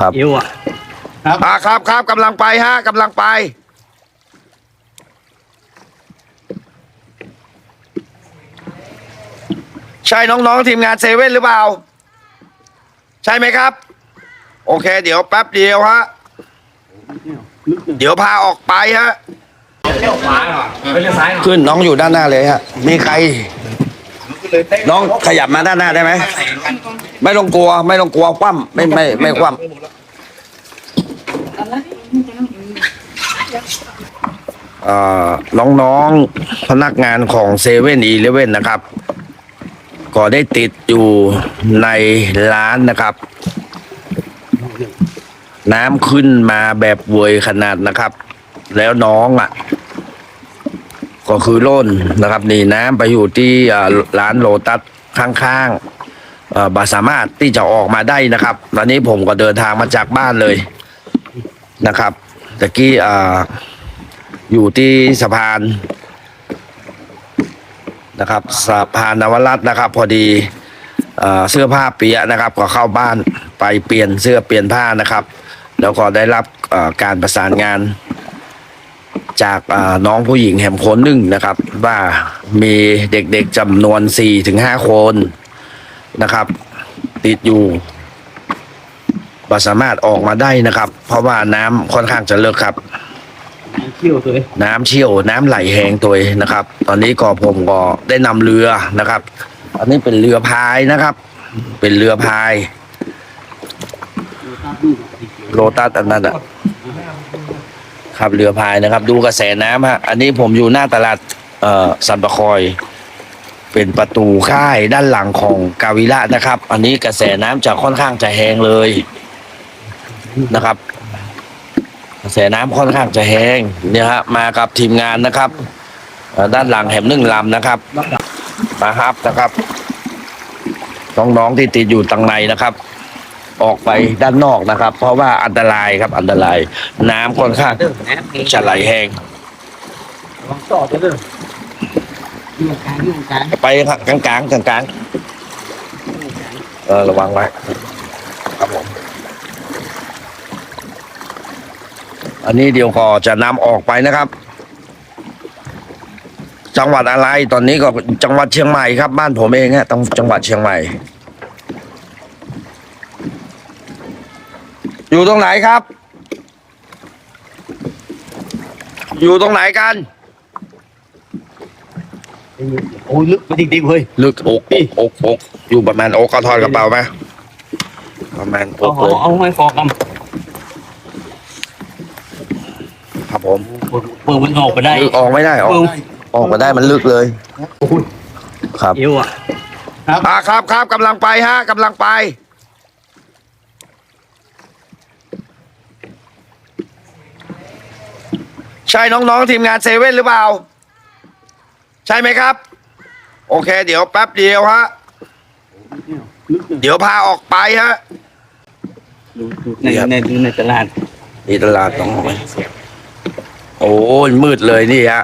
ครับ เอวอะอ่าครับครับกำลังไปฮะกำลังไปใช่น้องๆทีมงานเซเว่นหรือเปล่า ใช่ไหมครับ โอเค เดี๋ยวแป๊บเดียวฮะเดี๋ยวพาออกไปฮะเลี้ยวขวาหน่อยไปเลี้ยวซ้ายหน่อยขึ้นน้องอยู่ด้านหน้าเลยฮะมีใคร น้องขยับมาด้านหน้าได้ไหม ไม่ต้องกลัว ไม่ต้องกลัวคว่ำไม่ไม่ไม่คว่ำเอ่อน้องๆพนักงานของเซเว่นอีเลเว่นนะครับ ก็ได้ติดอยู่ในร้านนะครับ น้ำขึ้นมาแบบเวยขนาดนะครับ แล้วน้องอะ ก็คือล้นนะครับ นี่น้ำไปอยู่ที่ร้านโลตัสข้างๆบาสามารถที่จะออกมาได้นะครับตอนนี้ผมก็เดินทางมาจากบ้านเลยนะครับตะกี้ออยู่ที่สะพานนะครับสะพานนวรัตน์นะครับ พอดีเสื้อผ้าเปียนะครับ ก็เข้าบ้านไปเปลี่ยนเสื้อเปลี่ยนผ้านะครับ แล้วก็ได้รับการประสานงาน จากอ่าน้องผู้หญิงแหมคนหนึ่งนะครับ ว่ามีเด็กๆจำนวน4ี่ถึงห้าคนนะครับ ติดอยู่บ่สามารถออกมาได้นะครับ เพราะว่าน้ำค่อนข้างจะเลิกครับเที่ยวตัวเองน้ำเชี่ยวน้ำไหลแหงตัวเองนะครับ ตอนนี้ก็ผมก็ได้นำเรือนะครับ อันนี้เป็นเรือพายนะครับ เป็นเรือพายโลตัสอันนั้นอะ ครับเรือพายนะครับ ดูกระแสน้ำฮะอันนี้ผมอยู่หน้าตลาดเอ่อสันปะคอย เป็นประตูค่ายด้านหลังของกาวิระนะครับ อันนี้กระแสน้ำจะค่อนข้างจะแห้งเลยนะครับ กระแสน้ำค่อนข้างจะแห้งเนี่ยฮะมากับทีมงานนะครับเอ่อด้านหลังแหมหนึ่งลำนะครับมาครับนะครับน้องๆที่ติดอยู่ตังในนะครับ ออกไปด้านนอกนะครับ เพราะว่าอันตรายครับอันตราย น้ำค่อนข้างเดินนะมีจะไหลแห้งลองต่อตัวเดิมอยู่กลางอยู่กลางไปครับกลางกลางกลางกลางๆเออระวังไว้ครับผมอันนี้เดี๋ยวก็จะนำออกไปนะครับ จังหวัดอะไรตอนนี้ก็จังหวัดเชียงใหม่ครับ บ้านผมเองฮะต้องจังหวัดเชียงใหม่ อยู่ตรงไหนครับ อยู่ตรงไหนกัน โอ้ยลึกไปจริงๆเฮ้ย ลึกอกอกอกอกอยู่ประมาณอกก็ทอดกระเป๋าไหมประมาณอเอากเอาอกเอาให้ฟอกกันครับผมเปิดมันออกไปได้ลึกออกไม่ได้ออกเปิดออกมาได้มันลึกเลยครับเอวอะอ่าครับครับกำลังไปฮะกำลังไป ใช่น้องๆทีมงานเซเว่นหรือเปล่า ใช่ไหมครับ โอเค เดี๋ยวแป๊บเดียวฮะ เดี๋ยวพาออกไปฮะในในในตลาดนี่ตลาดต้องไปโอ้ยมืดเลยนี่ฮะ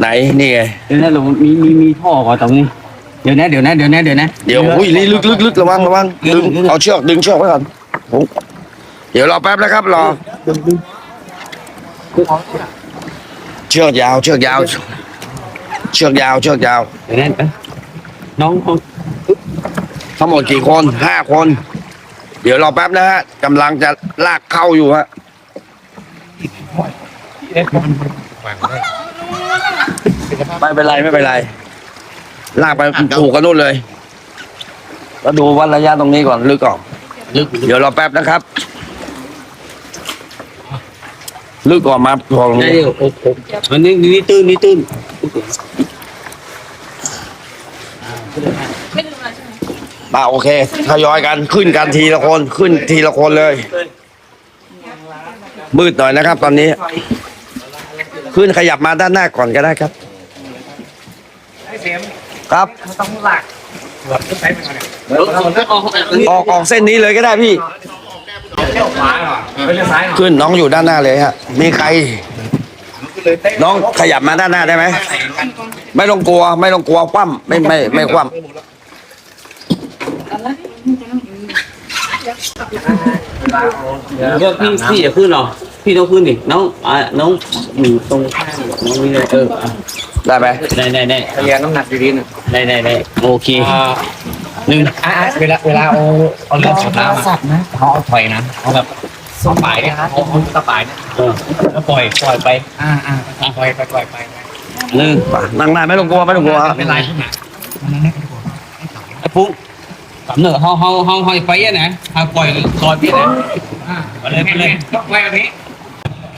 ไหนนี่ไง เดี๋ยวนะเรามีมีมีท่อก่อนตรงนี้ เดี๋ยวนะเดี๋ยวนะเดี๋ยวนะเดี๋ยวนะเดี๋ยวอุ้ยนี่ลึกลึกลึกระวังระวังดึงเอาเชือกดึงเชือกไว้ก่อนผมเดี๋ยวรอแป๊บนะครับรอ เชือกยาว เชือกยาว เชือกยาว เชือกยาวเดี๋ยวนะน้องเขาทั้งหมดกี่คนห้าคน เดี๋ยวรอแป๊บนะฮะกำลังจะลากเข้าอยู่ฮะไม่เป็นไรไม่เป็นไร ลากไปถูกกันนู่นเลย แล้วดูวัดระยะตรงนี้ก่อนลึกก่อนลึกเดี๋ยวรอแป๊บนะครับ ลึกก่อนมาพอตรงได้นี้เดี๋ยวโอ้โหอันนี้นี่ตื้นนี่ตื้นมาโอเคทยอยกันขึ้นกันทีละคนขึ้นทีละคนเลย มืดหน่อยนะครับ ตอนนี้ ขึ้นขยับมาด้านหน้าก่อนก็ได้ครับครับออกออกเส้นนี้เลยก็ได้พี่ เลี้ยวขวาหน่อยไปเลี้ยวซ้ายหน่อยขึ้นน้องอยู่ด้านหน้าเลยฮะ มีใคร น้องขยับมาด้านหน้าได้ไหม ไม่ต้องกลัว ไม่ต้องกลัวคว่ำไม่ไม่ไม่คว่ำก็พี่พี่อย่าขึ้นหรอ พี่ต้องขึ้นดิน้องอ่าน้องอยู่ตรงข้างน้องนี่เลยเอออะได้ไหมได้ได้ได้พยายามน้ำหนักดีๆหน่อยได้ได้ได้โอเค หนึ่งอ่าเวลาเวลาเอาเอาเรื่องของน้ำอะนะเขาเอาถอยนะเอาแบบสปายเนี่ยเอาเอาสปายเนี่ยเออแล้วปล่อยปล่อยไปอ่าอ่าปล่อยไปปล่อยไปหนึ่งนั่งได้ไม่ต้องกลัวไม่ต้องกลัวไม่เป็นไรขึ้นมามันนั่นไม่เป็นไรไอ้ปุ๊สำเนาเขาเขาเขาเขาไปอะนะเขาปล่อยลอยพี่นะอ่ามาเลยมาเลยก็ไว้แบบนี้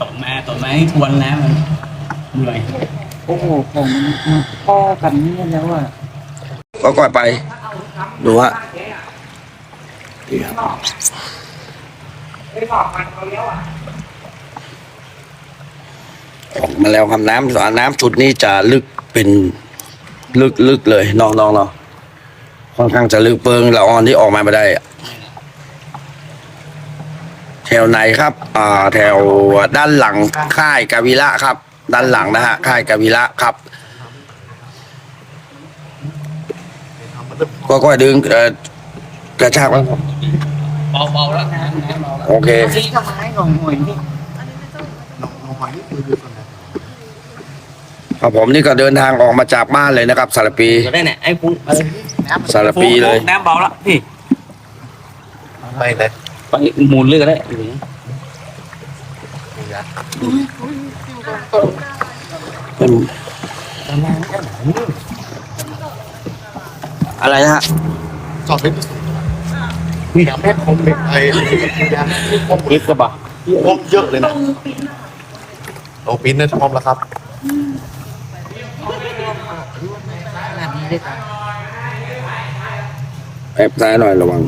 ตกมาตกมาให้ทวนแล้วมันเหนื่อยโอ้โหผมมันพ่อกันเนี่ยแล้วอะก็ก่อยไป ดูฮะออกมาแล้วครับน้ำสระน้ำจุดนี้จะลึกเป็นลึกลึกเลยน้องน้องเนาะค่อนข้างจะลึกเปิงละออนที่ออกมาไม่ได้อะแถวไหนครับ อ่า แถวด้านหลังค่ายกาวิระครับ ด้านหลังนะฮะค่ายกาวิระครับ ก็ก็ดึงเอ่อกระชากไว้เบาเบาแล้วน้ำน้ำเบาแล้วโอเคนี่ทำไมหน่องหน่อยนี่ครับผมนี่ก็เดินทางออกมาจากบ้านเลยนะครับสารปีก็ได้เนี่ยไอ้ปุ๊สารปีเลยน้ำเบาแล้วพี่ไปเลยไปหมุนเลยก็ได้อ อะไรนะฮะจอดเป็นนี่แม่คอมเป็นไอ้ยางคมลิฟต์กระบะคมเยอะเลยนะโอ้ปิ้นเนี่ยพร้อมแล้วครับแอบซ้ายหน่อยระวัง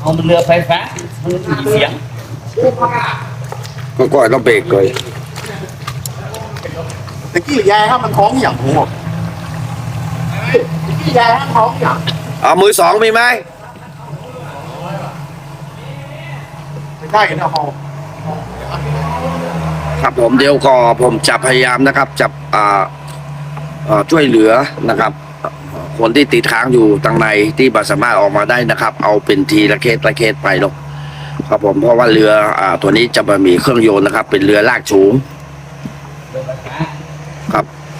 เอามันเรือไฟฟ้ามันเสียงก็ก่อยต้องเบรกเลย ตะกี้ยายครับมันท้องอย่างหัวตะกี้ยายครับท้องอย่างเอามือสองมีไหมไม่ได้นะฮอครับผมเดี๋ยวก็ผมจะพยายามนะครับจับอ่าเอ่อช่วยเหลือนะครับ คนที่ติดค้างอยู่ตังในที่บัสามารถออกมาได้นะครับ เอาเป็นทีละเคสละเคสไปหรอกครับผมเพราะว่าเรืออ่าตัวนี้จะมามีเครื่องยนต์นะครับ เป็นเรือลากสูงครับ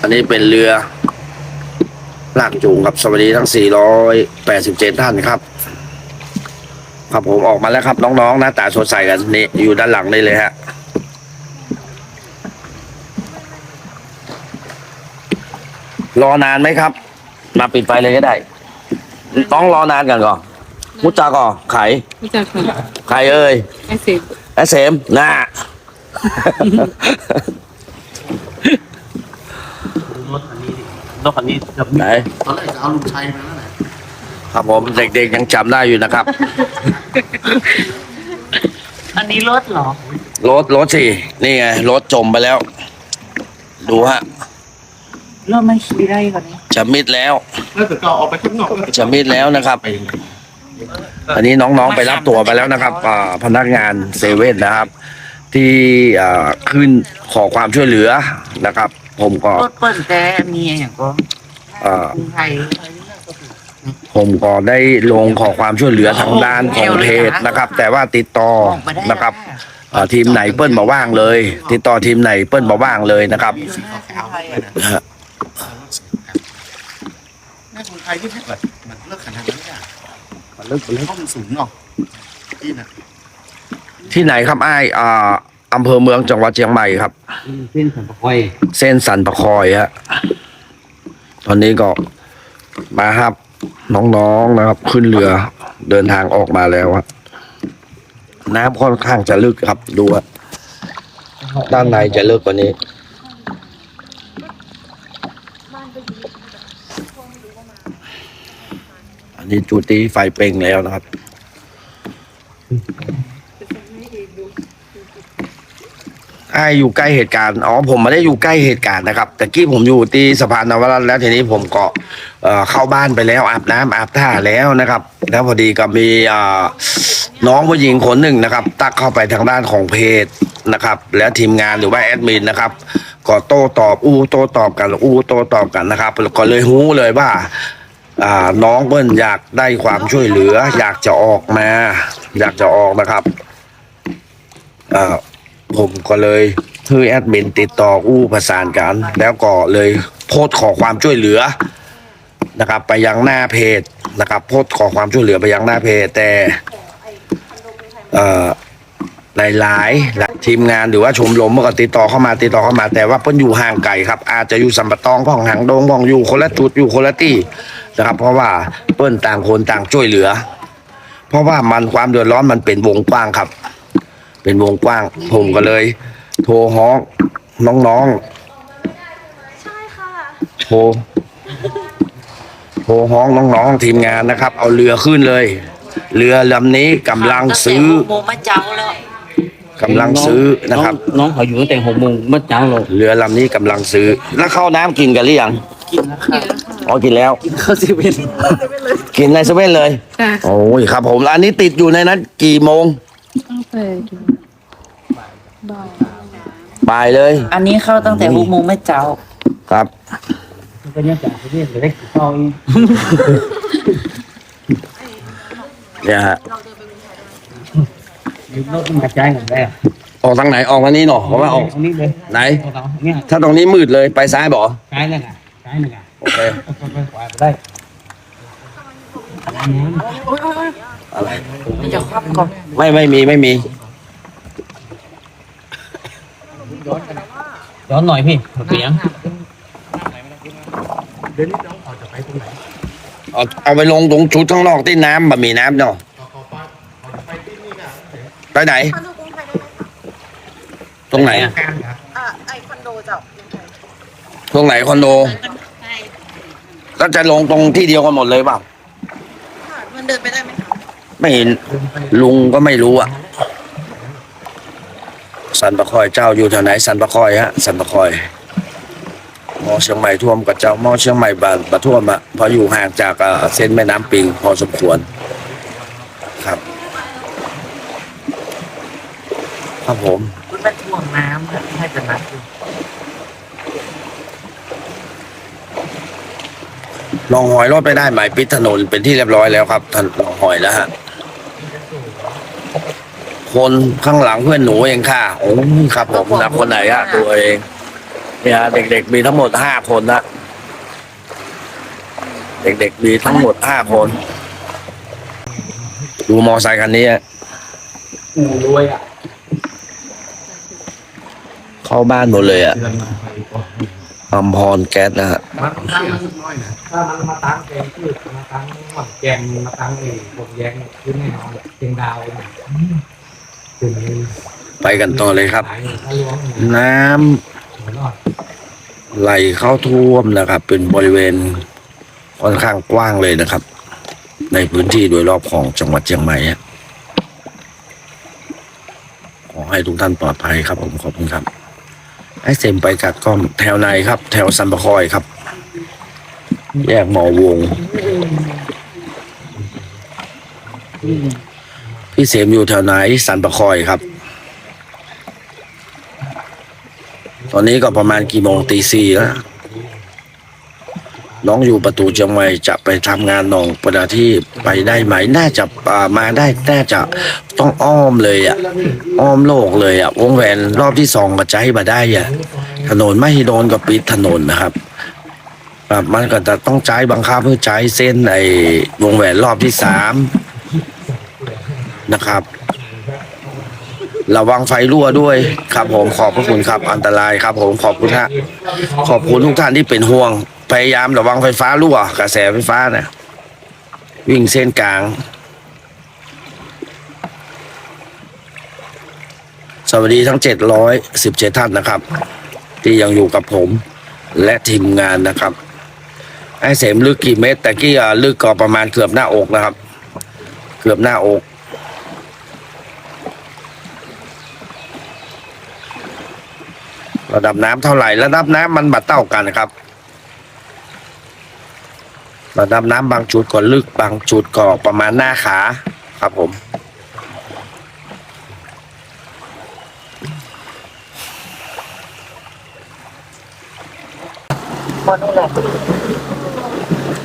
อันนี้เป็นเรือลากจูงครับสวัสดีทั้ง 487 ท่านครับ ครับผมออกมาแล้วครับ น้องๆหน้าตาสดใสกันนี่อยู่ด้านหลังนี่เลยฮะรอนานไหมครับ มาปิดไฟเลยก็ได้ ต้องรอนานกันก่อนมุจจาก่อไข่รู้จักค่ะไข่เอ้ยไอเซ็กแอสเซมน่า รถคันนี้ รถคันนี้จะไหนตอนแรกจะเอาลุงชัยมาแล้วแหละครับผมเด็กๆยังจำได้อยู่นะครับ อันนี้รถเหรอ รถรถสินี่ไงรถจมไปแล้ว ดูฮะรถไม่ขี่ได้กว่านี้จะมิดแล้วแล้วแต่ก็เอาไปข้างนอกจะมิดแล้วนะครับ อันนี้น้องๆไปรับตัวไปแล้วนะครับอ่าพนักงานเซเว่นนะครับ ที่อ่าขึ้นขอความช่วยเหลือนะครับ ผมก็รถเปิดแต่มีอย่างก็อ่ากรุงไทย ผมก็ได้ลงขอความช่วยเหลือทางด้านของเพจนะครับ แต่ว่าติดต่อนะครับอ่าทีมไหนเปิ้ลมาว่างเลย ติดต่อทีมไหนเปิ้ลมาว่างเลยนะครับขาวๆเลยนะนะฮะแม่คนไทยที่แบบมันเลิกขนาดนั้นเนี่ยมันเลิกมันเลิกมันสูงเนาะที่น่ะที่ไหนครับไอ้ายอ่า อำเภอเมืองจังหวัดเชียงใหม่ครับ เส้นสันปะคอยเส้นสันปะคอยฮะตอนนี้ก็มาครับ น้องๆนะครับ ขึ้นเรือเดินทางออกมาแล้วอะน้ำค่อนข้างจะลึกครับ ดูอะด้านในจะลึกกว่านี้ อันนี้จูตีไฟเป่งแล้วนะครับ ไอ้อยู่ใกล้เหตุการณ์อ๋อผมไม่ได้อยู่ใกล้เหตุการณ์นะครับแต่กี้ผมอยู่ที่สะพานนวรัตน์แล้วทีนี้ผมก็เข้าบ้านไปแล้วอาบน้ำอาบท่าแล้วนะครับ แล้วพอดีก็มีน้องผู้หญิงคนหนึ่งนะครับ ตักเข้าไปทางด้านของเพจนะครับ แล้วทีมงานหรือว่าแอดมินนะครับก็โต้ตอบอู้โต้ตอบกันอู้โต้ตอบกันนะครับก็เลยหู้เลยว่าน้องเปิ้ลอยากได้ความช่วยเหลือ อยากจะออกมา อยากจะออกนะครับอ่า ผมก็เลยคือแอดมินติดต่ออู้ประสานกัน แล้วก็เลยโพสต์ขอความช่วยเหลือนะครับ ไปยังหน้าเพจนะครับ โพสต์ขอความช่วยเหลือไปยังหน้าเพจแต่เอ่อหลายๆทีมงานหรือว่าชมรมเมื่อก็ติดต่อเข้ามาติดต่อเข้ามา แต่ว่าเพิ่นอยู่ห่างไกลครับ อาจจะอยู่สัมปตองพ่องหางดงพ่องอยู่คนละจุดอยู่คนละที่นะครับ เพราะว่าเปิ้นต่างคนต่างช่วยเหลือ เพราะว่ามันความเดือดร้อนมันเป็นวงกว้างครับ เป็นวงกว้าง ผมก็เลย โทรฮ้องน้องๆใช่ค่ะโทรโทรฮ้องน้องๆทีมงานนะครับ เอาเรือขึ้นเลย เรือลำนี้กำลังซื้อตั้แต่หกโมงมาเจ้าแล้วกำลังซื้อนะครับน้องเขาอยู่ตั้งแต่หกโมงเมื่อเช้าเลยเรือลำนี้กำลังซื้อ แล้วเข้าวน้ำกินกันหรือยังกินแล้วค่ะอ๋อกินแล้ว เข้าเซเว่นกินในเซเว่นเลยค่ะโอ้ยครับผมแล้วอันนี้ติดอยู่ในนั้นกี่โมง ตั้งแต่กี่บ่ายบ่ายเลย อันนี้เข้าตั้งแต่หกโมงมาเจ้า ครับก็ยังจากที่นี่เลยได้กี่ต่ออีกเนี่ยฮะยืมรถมาจ่ายเงินได้ออกทางไหนออกทางนี้เนาะเพราะว่าออกตรงนี้เลยไหนเอาตรงนี้ถ้าตรงนี้มืดเลยไปซ้ายบ่ใช้เลยนะใช้เลยนะโอเคไปขวาได้ มันจะคว่ำก่อนไม่ไม่มีไม่มี ย้อนหน่อยพี่เสียงเอาเอาไปลงตรงชุดข้างนอกที่น้ำบะมีน้ำเนาะไปไหน คอนโดกรุงไทยได้ไหมคะตรงไหนอะอ่าไอคอนโดเจ้าตรงไหนคอนโดก็จะลงตรงที่เดียวกันหมดเลยเปล่าค่ะ มันเดินไปได้ไหมคะไม่เห็นลุงก็ไม่รู้อะ สันปะคอยเจ้าอยู่แถวไหน สันปะคอยฮะ สันปะคอย มอเชียงใหม่ท่วมกับเจ้ามอเชียงใหม่บานปะท่วมอะเพออยู่ห่างจากเอ่อเส้นแม่น้ำปิงพอสมควรครับ ครับผม คุณมาถ่วงน้ำอะให้เป็นนัดอยู่ ลองหอยรถไปได้ไหมปิดถนนเป็นที่เรียบร้อยแล้วครับท่านลองหอยแล้วฮะคนข้างหลังเพื่อนหนูเองค่ะโอ้ยครับผมนะคนไหนอะตัวเองเนี่ยเด็กๆมีทั้งหมดห้าคนนะเด็กๆมีทั้งหมดห้าคน ดูมอไซค์คันนี้อะอู่รวยอะ เข้าบ้านหมดเลยอะ อัมพรแก๊สนะฮะมันถ้ามันถ้ามันมาตั้งแกงพืชมาตั้งหวังแกงมาตั้งไอ้พวกแยงขึ้นแน่นอนเชียงดาวเนี่ยถึงไปกันต่อเลยครับ น้ำไหลเข้าท่วมนะครับ เป็นบริเวณค่อนข้างกว้างเลยนะครับ ในพื้นที่โดยรอบของจังหวัดเชียงใหม่ขอให้ทุกท่านปลอดภัยครับผมขอบคุณครับ ให้เซมไปกัดกล้องแถวไหนครับ แถวสันปะคอยครับ แยกหมอวง พี่เสมอยู่แถวไหนสันปะคอยครับ ตอนนี้ก็ประมาณกี่โมงตีสี่แล้ว น้องอยู่ประตูเชียงใหม่จะไปทำงานหนองประดาที่ไปได้ไหมน่าจะมาได้น่าจะต้องอ้อมเลยอะอ้อมโลกเลยอะวงแหวนรอบที่สองก็ใจมาได้อะถนนไม่โดนก็ปิดถนนนะครับอะมันก็จะต้องใช้บังคับเพื่อใช้เส้นไอ้วงแหวนรอบที่สามนะครับระวังไฟรั่วด้วยครับผมขอบพระคุณครับอันตรายครับผมขอบคุณฮะขอบคุณทุกท่านที่เป็นห่วง พยายามระวังไฟฟ้ารั่วกระแสไฟฟ้านี่ยวิ่งเส้นกลาง สวัสดีทั้งเจ็ดร้อยสิบเจ็ดท่านนะครับ ที่ยังอยู่กับผมและทีมงานนะครับ ไอ้เสมลึกกี่เมตร แต่กี้อะลึกก็ประมาณเกือบหน้าอกนะครับ เกือบหน้าอกระดับน้ำเท่าไหร่ระดับน้ำมันบัดเต้ากันนะครับ ราดับน้ำบางจุดก็ลึกบางจุดก็ประมาณหน้าขาครับผม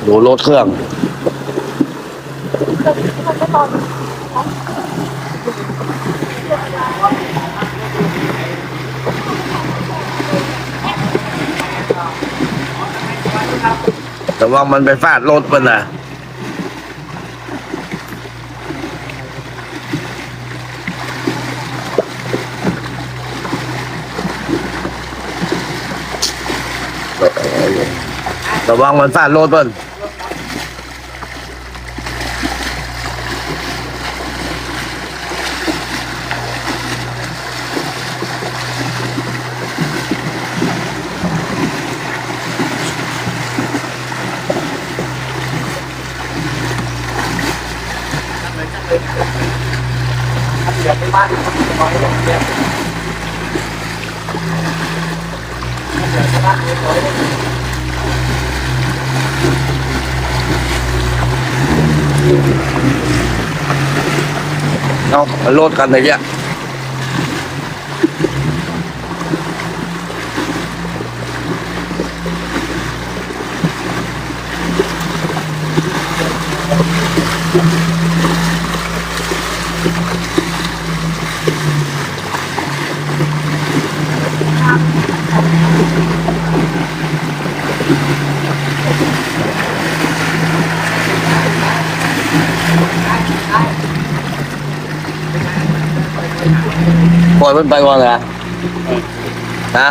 ดูรถเครื่อง Thank. แต่ว่ามันไปฟาดรถมันนะระวังมันฟาดรถมัน เอามันโลดกันเลยเนี่ยปล่ อยมันไปก่อนนะฮะ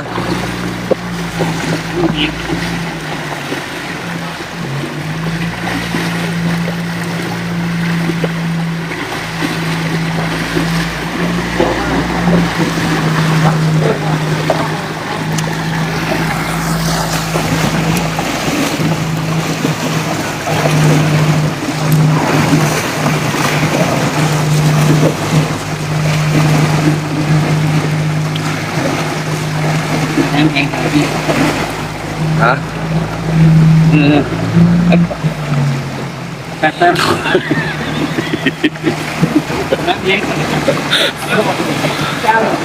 ฮะแป๊บแป๊บ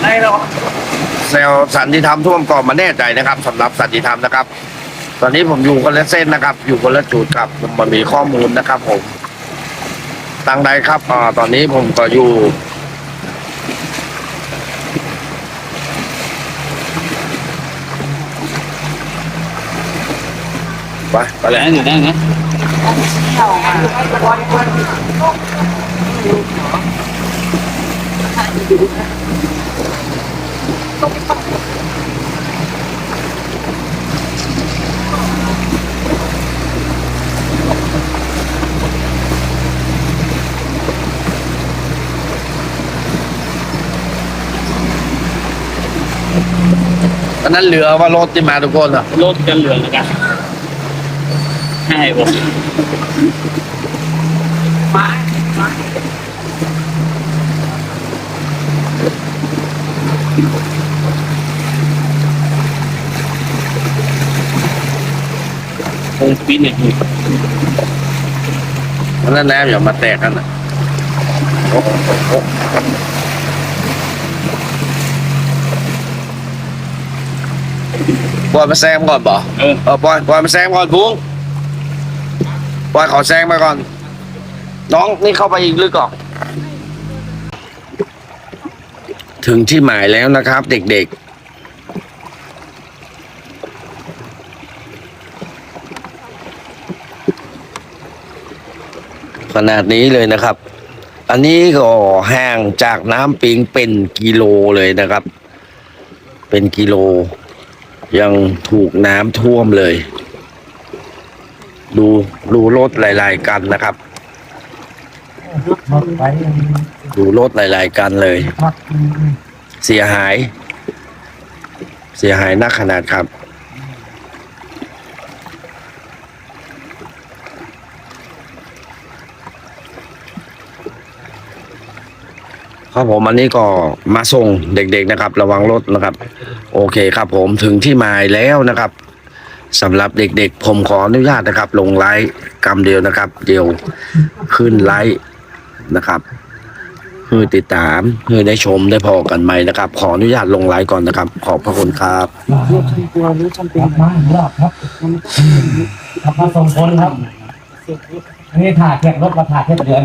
ได้หรอแซลสันติธรรมท่วมก่อนมาแน่ใจนะครับสำหรับสันติธรรมนะครับ ตอนนี้ผมอยู่คนละเส้นนะครับ อยู่คนละจุดครับผมมันมีข้อมูลนะครับ ผมตังใดครับอ่าตอนนี้ผมก็อยู่ ไปไปไปเลยแล้วอยู่ได้ไงตอนนั้นเหลือว่ารถที่มาทุกคนอะรถกันเหลืองกัน ใช่ผมมาคงปีนี่ยตอนนั้นน้ำอย่ามาแตกกันอะปล่อยมาแซงก่อนบ่เออปล่อยปล่อยมาแซงก่อนพุง ปล่อยขอแซงไปก่อน น้องนี่เข้าไปอีกลึกก่อนถึงที่หมายแล้วนะครับ เด็กๆ ขนาดนี้เลยนะครับ อันนี้ก็ห่างจากน้ำปิงเป็นกิโลเลยนะครับ เป็นกิโล ยังถูกน้ำท่วมเลย ดูดูรถหลาย ๆ กันนะครับ ดูรถหลาย ๆ กันเลย เสียหาย เสียหายนักขนาดครับ ครับผมอันนี้ก็มาส่งเด็ก ๆ นะครับ ระวังรถนะครับ โอเคครับผมถึงที่หมายแล้วนะครับ สำหรับเด็กๆ ผมขออนุญาตนะครับ ลงไลฟ์กรรมเดียวนะครับ เดียวขึ้นไลฟ์นะครับเพื่อติดตามเพื่อได้ชมได้พอกันไหมนะครับ ขออนุญาตลงไลน์ก่อนนะครับ ขอบพระคุณครับรู้ทำตัวรู้ทำเป็นครับมาหลอครับขับมาส่งคนครับนนี้ถ่ายแข่งรถมาถ่ายแค่เดือน